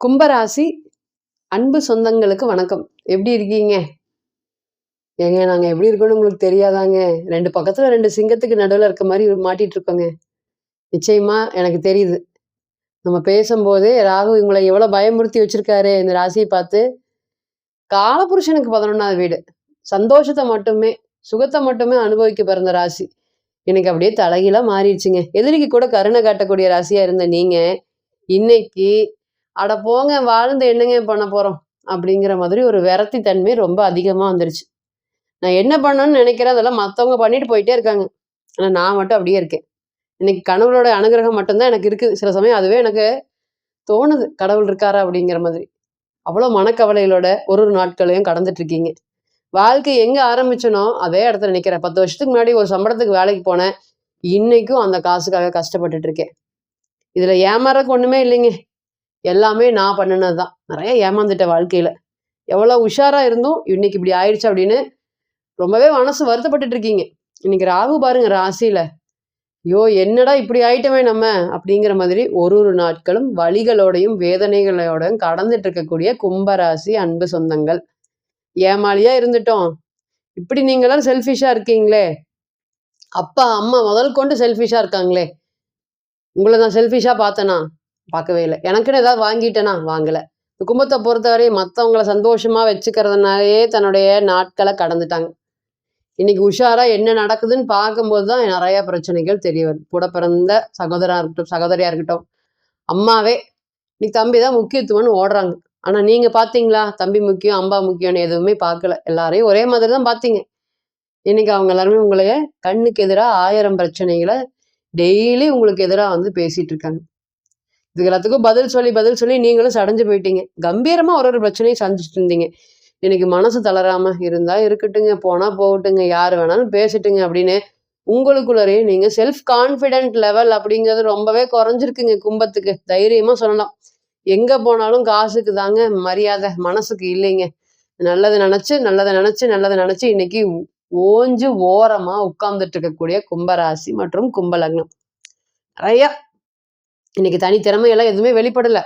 கும்பராசி அன்பு சொந்தங்களுக்கு வணக்கம். எப்படி இருக்கீங்க? ஏங்க நாங்கள் எப்படி இருக்கோம்னு உங்களுக்கு தெரியாதாங்க. ரெண்டு பக்கத்தில் ரெண்டு சிங்கத்துக்கு நடுவில் இருக்க மாதிரி மாட்டிட்டு இருக்கோங்க. நிச்சயமா எனக்கு தெரியுது. நம்ம பேசும்போதே ராகு இவங்களை எவ்வளோ பயமுறுத்தி வச்சிருக்காரு இந்த ராசியை பார்த்து. காலபுருஷனுக்கு பதினொன்றாவது வீடு. சந்தோஷத்தை மட்டுமே சுகத்தை மட்டுமே அனுபவிக்க பிறந்த ராசி. எனக்கு அப்படியே தலைகீழாக மாறிடுச்சுங்க. எதிரிக்கு கூட கருணை காட்டக்கூடிய ராசியா இருந்த நீங்க இன்னைக்கு அட போங்க வாழ்ந்து என்னங்க பண்ண போகிறோம் அப்படிங்கிற மாதிரி ஒரு விரத்தி தன்மை ரொம்ப அதிகமாக வந்துருச்சு. நான் என்ன பண்ணணும்னு நினைக்கிறேன் அதெல்லாம் மற்றவங்க பண்ணிட்டு போயிட்டே இருக்காங்க. ஆனால் நான் மட்டும் அப்படியே இருக்கேன். இன்னைக்கு கடவுளோட அனுகிரகம் மட்டும்தான் எனக்கு இருக்குது சில சமயம் அதுவே எனக்கு தோணுது. கடவுள் இருக்காரா அப்படிங்கிற மாதிரி. அவ்வளோ மனக்கவலைகளோட ஒரு ஒரு நாட்களையும் கடந்துட்டு இருக்கீங்க. வாழ்க்கை எங்கே ஆரம்பிச்சனோ அதே இடத்துல நினைக்கிறேன் பத்து வருஷத்துக்கு முன்னாடி ஒரு சம்பளத்துக்கு வேலைக்கு போனேன். இன்னைக்கும் அந்த காசுக்காக கஷ்டப்பட்டுட்டு இருக்கேன். இதில் ஏமாறக்கு ஒன்றுமே இல்லைங்க. எல்லாமே நான் பண்ணினது தான் நிறைய ஏமாந்துட்டேன் வாழ்க்கையில். எவ்வளோ உஷாராக இருந்தும் இன்னைக்கு இப்படி ஆயிடுச்சு அப்படின்னு ரொம்பவே மனசு வருத்தப்பட்டுட்டு இருக்கீங்க. இன்னைக்கு ராகு பாருங்க ராசியில். ஐயோ என்னடா இப்படி ஆயிட்டமே நம்ம? அப்படிங்கிற மாதிரி ஒரு ஒரு நாட்களும் வழிகளோடையும் வேதனைகளோடையும் கடந்துட்டு இருக்கக்கூடிய கும்பராசி அன்பு சொந்தங்கள். ஏமாளியா இருந்துட்டோம். இப்படி நீங்களாம் செல்ஃபிஷா இருக்கீங்களே. அப்பா அம்மா முதல் கொண்டு செல்ஃபிஷா இருக்காங்களே. உங்களை நான் செல்ஃபிஷா பார்த்தேனா? பார்க்கவே இல்லை. எனக்குன்னு ஏதாவது வாங்கிட்டேனா? வாங்கலை. இந்த கும்பத்தை பொறுத்தவரை மற்றவங்கள சந்தோஷமாக வச்சுக்கிறதுனாலே தன்னுடைய நாட்களை கடந்துட்டாங்க. இன்னைக்கு உஷாராக என்ன நடக்குதுன்னு பார்க்கும்போது தான் நிறையா பிரச்சனைகள் தெரிய வருது. கூட பிறந்த சகோதரா இருக்கட்டும் சகோதரியாக இருக்கட்டும். அம்மாவே இன்னைக்கு தம்பி தான் முக்கியத்துவம்னு ஓடுறாங்க. ஆனால் நீங்கள் பார்த்தீங்களா? தம்பி முக்கியம் அம்பா முக்கியம்னு எதுவுமே பார்க்கல. எல்லாரையும் ஒரே மாதிரி தான் பார்த்தீங்க. இன்னைக்கு அவங்க எல்லாருமே உங்களைய கண்ணுக்கு எதிராக ஆயிரம் பிரச்சனைகளை டெய்லி உங்களுக்கு எதிராக வந்து பேசிகிட்டு இருக்காங்க. இது எல்லாத்துக்கும் பதில் சொல்லி பதில் சொல்லி நீங்களும் சடைஞ்சு போயிட்டீங்க. கம்பீரமாக ஒரு ஒரு பிரச்சனையும் சந்திச்சுட்டு இருந்தீங்க. இன்னைக்கு மனசு தளராம இருந்தா இருக்கட்டுங்க போனா போகட்டுங்க யார் வேணாலும் பேசட்டுங்க அப்படின்னு உங்களுக்குள்ளரே நீங்க செல்ஃப் கான்ஃபிடென்ட் லெவல் அப்படிங்கிறது ரொம்பவே குறைஞ்சிருக்குங்க கும்பத்துக்கு. தைரியமா சொல்லலாம். எங்க போனாலும் காசுக்கு தாங்க மரியாதை மனசுக்கு இல்லைங்க. நல்லதை நினைச்சு நல்லதை நினைச்சு நல்லதை நினைச்சு இன்னைக்கு ஓஞ்சு ஓரமா உட்கார்ந்துட்டு இருக்கக்கூடிய கும்பராசி மற்றும் கும்பலக்னம். நிறைய இன்னைக்கு தனி திறமையெல்லாம் எதுவுமே வெளிப்படலை.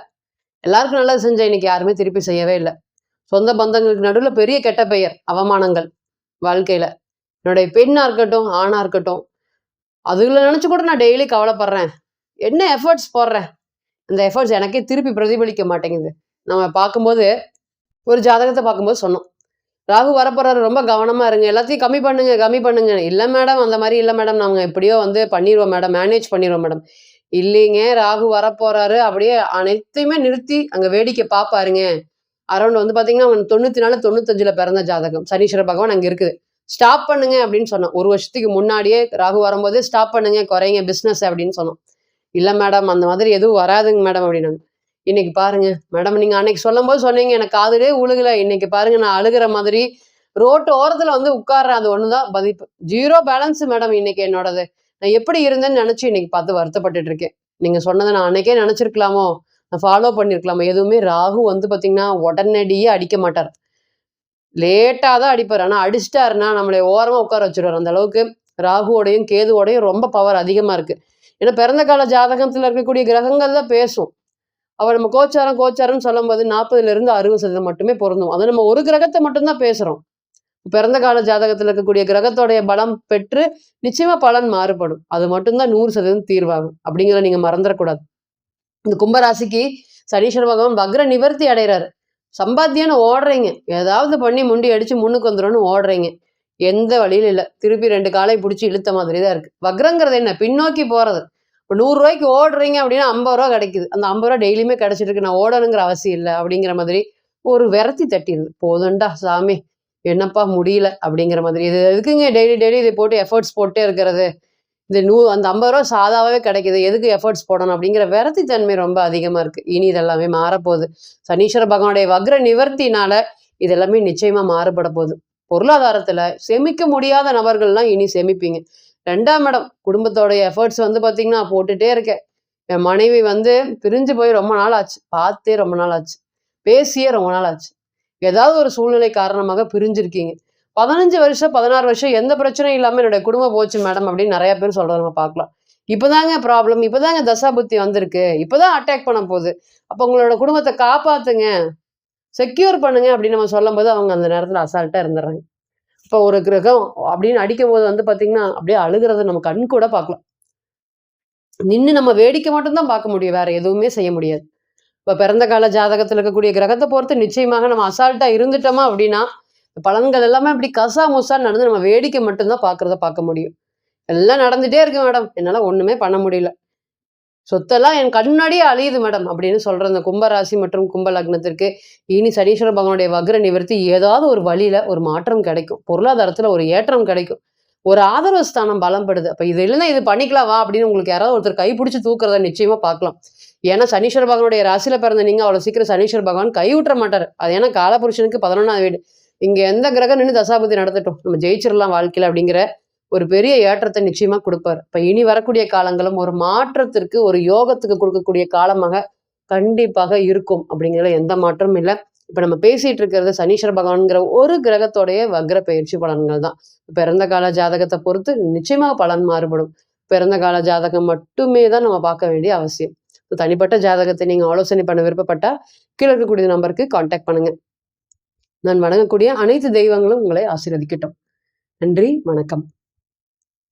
எல்லாருக்கும் நல்லது செஞ்ச இன்னைக்கு யாருமே திருப்பி செய்யவே இல்லை. சொந்த பந்தங்களுக்கு நடுவில் பெரிய கெட்ட பெயர் அவமானங்கள் வாழ்க்கையில. என்னுடைய பெண்ணாக இருக்கட்டும் ஆணாக இருக்கட்டும். அதுல நினச்சி கூட நான் டெய்லி கவலைப்படுறேன். என்ன எஃபர்ட்ஸ் போடுறேன்? அந்த எஃபர்ட்ஸ் எனக்கே திருப்பி பிரதிபலிக்க மாட்டேங்குது. நம்ம பார்க்கும்போது ஒரு ஜாதகத்தை பார்க்கும்போது சொன்னோம். ராகு வரப்போறாரு ரொம்ப கவனமாக இருங்க. எல்லாத்தையும் கம்மி பண்ணுங்க கம்மி பண்ணுங்க. இல்லை மேடம் அந்த மாதிரி இல்லை மேடம் நாங்கள் எப்படியோ வந்து பண்ணிடுவோம் மேடம் மேனேஜ் பண்ணிடுவோம் மேடம் இல்லைங்க ராகு வரப்போறாரு. அப்படியே அனைத்தையுமே நிறுத்தி அங்க வேடிக்கை பார்ப்பாருங்க அரௌண்ட் வந்து பாத்தீங்கன்னா அவன் தொண்ணூத்தி நாலு தொண்ணூத்தஞ்சுல பிறந்த ஜாதகம். சனீஸ்வர பகவான் அங்க இருக்குது. ஸ்டாப் பண்ணுங்க அப்படின்னு சொன்னோம் ஒரு வருஷத்துக்கு முன்னாடியே ராகு வரும்போது ஸ்டாப் பண்ணுங்க குறைங்க பிஸ்னஸ் அப்படின்னு சொன்னோம் இல்ல மேடம் அந்த மாதிரி எதுவும் வராதுங்க மேடம் அப்படின்னாங்க. இன்னைக்கு பாருங்க மேடம் நீங்க அன்னைக்கு சொல்லும் போது சொன்னீங்க எனக்கு காதலே உழுகல. இன்னைக்கு பாருங்க நான் அழுகிற மாதிரி ரோட்டு ஓரத்துல வந்து உட்கார்றேன் அது ஒண்ணுதான் பதிப்பு. ஜீரோ பேலன்ஸ் மேடம் இன்னைக்கு என்னோடது. நான் எப்படி இருந்தேன்னு நினச்சி இன்னைக்கு பார்த்து வருத்தப்பட்டுட்டு இருக்கேன். நீங்கள் சொன்னதை நான் அன்னைக்கே நினச்சிருக்கலாமோ? நான் ஃபாலோ பண்ணியிருக்கலாமோ எதுவுமே ராகு வந்து பார்த்திங்கன்னா உடனடியே அடிக்க மாட்டார். லேட்டாக தான் அடிப்பார். ஆனால் அடிச்சிட்டாருன்னா நம்மளை ஓரமாக உட்கார வச்சுருவார். அந்த அளவுக்கு ராகுவோடையும் கேதுவோடையும் ரொம்ப பவர் அதிகமாக இருக்குது ஏன்னா பிறந்த கால ஜாதகத்தில் இருக்கக்கூடிய கிரகங்கள் தான் பேசும். அவர் நம்ம கோச்சாரம் கோச்சாரம்னு சொல்லும் போது அறுபது சதவீதம் மட்டுமே பொருந்தும். அது நம்ம ஒரு கிரகத்தை மட்டும்தான் பேசுகிறோம் பிறந்த கால ஜாதகத்தில் இருக்கக்கூடிய கிரகத்தோடைய பலம் பெற்று நிச்சயமா பலன் மாறுபடும். அது மட்டும்தான் நூறு சதவீதம் தீர்வாகும். அப்படிங்கிறத நீங்க மறந்துடக்கூடாது. இந்த கும்பராசிக்கு சனீஸ்வர பகவான் வக்ர நிவர்த்தி அடைகிறாரு சம்பாத்தியம்னு ஓடுறீங்க. ஏதாவது பண்ணி முண்டி அடிச்சு முன்னுக்கு வந்துடும்னு ஓடுறீங்க. எந்த வழியிலும் இல்லை. திருப்பி ரெண்டு காலை பிடிச்சி இழுத்த மாதிரி தான் இருக்கு. வக்ரங்கிறது என்ன? பின்னோக்கி போறது. இப்போ நூறுரூவாய்க்கு ஓடுறீங்க அப்படின்னா ஐம்பது ரூபா கிடைக்குது. அந்த ஐம்பது ரூபா டெய்லியுமே கிடைச்சிட்டு இருக்கு. நான் ஓடணுங்கிற அவசியம் இல்லை அப்படிங்கிற மாதிரி ஒரு விரத்தி தட்டிடுது. போதும்டா சாமி. என்னப்பா முடியல அப்படிங்கிற மாதிரி. இது எதுக்குங்க டெய்லி டெய்லி இதை போட்டு எஃபர்ட்ஸ் போட்டே இருக்கிறது? இந்த நூ அந்த ஐம்பது ரூபா சாதாவே கிடைக்குது. எதுக்கு எஃபர்ட்ஸ் போடணும் அப்படிங்கிற விரத்தி தன்மை ரொம்ப அதிகமாக இருக்குது இனி இதெல்லாமே மாறப்போகுது. சனீஸ்வர பகவானுடைய வக்ர நிவர்த்தினால இதெல்லாமே நிச்சயமாக மாறுபட போகுது. பொருளாதாரத்தில் சேமிக்க முடியாத நபர்கள்லாம் இனி சேமிப்பீங்க. ரெண்டாம் இடம் குடும்பத்தோடைய எஃபர்ட்ஸ் வந்து பார்த்தீங்கன்னா போட்டுகிட்டே இருக்கேன். என் மனைவி வந்து பிரிஞ்சு போய் ரொம்ப நாள் ஆச்சு. பார்த்தே ரொம்ப நாள் ஆச்சு. பேசியே ரொம்ப நாள் ஆச்சு. ஏதாவது ஒரு சூழ்நிலை காரணமாக பிரிஞ்சிருக்கீங்க. பதினஞ்சு வருஷம் பதினாறு வருஷம் எந்த பிரச்சனையும் இல்லாமல் என்னுடைய குடும்பம் போச்சு மேடம் அப்படின்னு நிறைய பேர் சொல்கிறத நம்ம பார்க்கலாம். இப்போதாங்க ப்ராப்ளம் இப்போதாங்க தசாபுத்தி வந்திருக்கு இப்போதான் அட்டாக் பண்ண போகுது. அப்போ உங்களோட குடும்பத்தை காப்பாத்துங்க செக்யூர் பண்ணுங்க அப்படின்னு நம்ம சொல்லும்போது அவங்க அந்த நேரத்தில் அசால்ட்டாக இருந்துடுறாங்க. இப்போ ஒரு கிரகம் அப்படின்னு அடிக்கும் போது வந்து பார்த்தீங்கன்னா அப்படியே அழுகிறத நம்ம கண் கூட பார்க்கலாம். நின்று நம்ம வேடிக்கை மட்டும்தான் பார்க்க முடியும் வேற எதுவுமே செய்ய முடியாது. இப்போ பிறந்த கால ஜாதகத்தில் இருக்கக்கூடிய கிரகத்தை பொறுத்து நிச்சயமாக நம்ம அசால்ட்டாக இருந்துட்டோமா அப்படின்னா பலன்கள் எல்லாமே அப்படி கசா முசா நடந்து நம்ம வேடிக்கை மட்டும்தான் பார்க்குறத பார்க்க முடியும். எல்லாம் நடந்துகிட்டே இருக்கு மேடம். என்னால் ஒன்றுமே பண்ண முடியல. சொத்தெல்லாம் என் கண்ணாடியே அழியுது மேடம் அப்படின்னு சொல்கிற இந்த கும்பராசி மற்றும் கும்ப லக்னத்திற்கு இனி சனீஸ்வர பகவானுடைய வக்ர நிவர்த்தி ஏதாவது ஒரு வழியில் ஒரு மாற்றம் கிடைக்கும். பொருளாதாரத்தில் ஒரு ஏற்றம் கிடைக்கும். ஒரு ஆதரவு ஸ்தானம் பலம்படுது அப்போ இது இல்லைன்னா இது பண்ணிக்கலாம் வா அப்படின்னு உங்களுக்கு யாராவது ஒருத்தர் கை பிடிச்சி தூக்குறத நிச்சயமா பார்க்கலாம். ஏன்னா சனீஸ்வர பகவானுடைய ராசியில பிறந்த நீங்க அவ்வளவு சீக்கிரம் சனீஸ்வர பகவான் கைவிட்ட மாட்டார். அது ஏன்னா காலபுருஷனுக்கு பதினொன்றாம் வீடு. இங்க எந்த கிரகம் நின்று தசாபதி நடத்தட்டும். நம்ம ஜெயிச்சிடலாம் வாழ்க்கையில் அப்படிங்கிற ஒரு பெரிய ஏற்றத்தை நிச்சயமா கொடுப்பார். இப்ப இனி வரக்கூடிய காலங்களும் ஒரு மாற்றத்திற்கு ஒரு யோகத்துக்கு கொடுக்கக்கூடிய காலமாக கண்டிப்பாக இருக்கும் அப்படிங்கிறதுல எந்த மாற்றமும் இல்லை. இப்ப நம்ம பேசிட்டு இருக்கிறது சனீஸ்வர பகவான்கிற ஒரு கிரகத்தோடைய வக்ர பயிற்சி பலன்கள் தான். பிறந்த கால ஜாதகத்தை பொறுத்து நிச்சயமாக பலன் மாறுபடும். பிறந்த கால ஜாதகம் மட்டுமே தான் நம்ம பார்க்க வேண்டிய அவசியம். தனிப்பட்ட ஜாதகத்தை நீங்க ஆலோசனை பண்ண விருப்பப்பட்டா கீழே இருக்கக்கூடிய நம்பருக்கு காண்டாக்ட் பண்ணுங்க. நான் வணங்கக்கூடிய அனைத்து தெய்வங்களும் உங்களை ஆசீர்வதிக்கட்டும். நன்றி வணக்கம்.